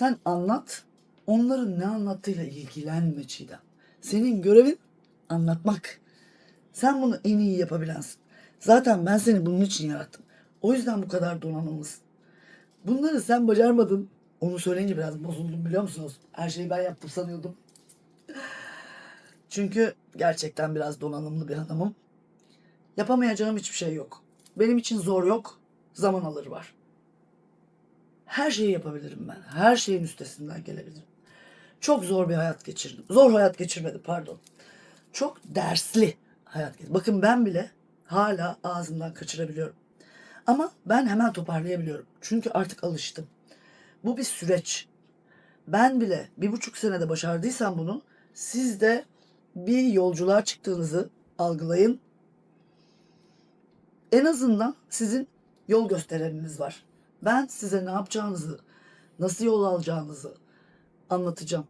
Sen anlat. Onların ne anlattığıyla ilgilenme Çiğdem. Senin görevin anlatmak. Sen bunu en iyi yapabilensin. Zaten ben seni bunun için yarattım. O yüzden bu kadar donanımlısın. Bunları sen bacarmadın. Onu söyleyince biraz bozuldum biliyor musunuz? Her şeyi ben yaptım sanıyordum. Çünkü gerçekten biraz donanımlı bir adamım. Yapamayacağım hiçbir şey yok. Benim için zor yok, zaman alır var. Her şeyi yapabilirim ben. Her şeyin üstesinden gelebilirim. Çok zor bir hayat geçirdim. Zor hayat geçirmedim pardon. Çok dersli hayat geçirdim. Bakın ben bile hala ağzımdan kaçırabiliyorum. Ama ben hemen toparlayabiliyorum. Çünkü artık alıştım. Bu bir süreç. Ben bile bir buçuk senede başardıysam bunu siz de bir yolculuğa çıktığınızı algılayın. En azından sizin yol göstereniniz var. Ben size ne yapacağınızı, nasıl yol alacağınızı anlatacağım.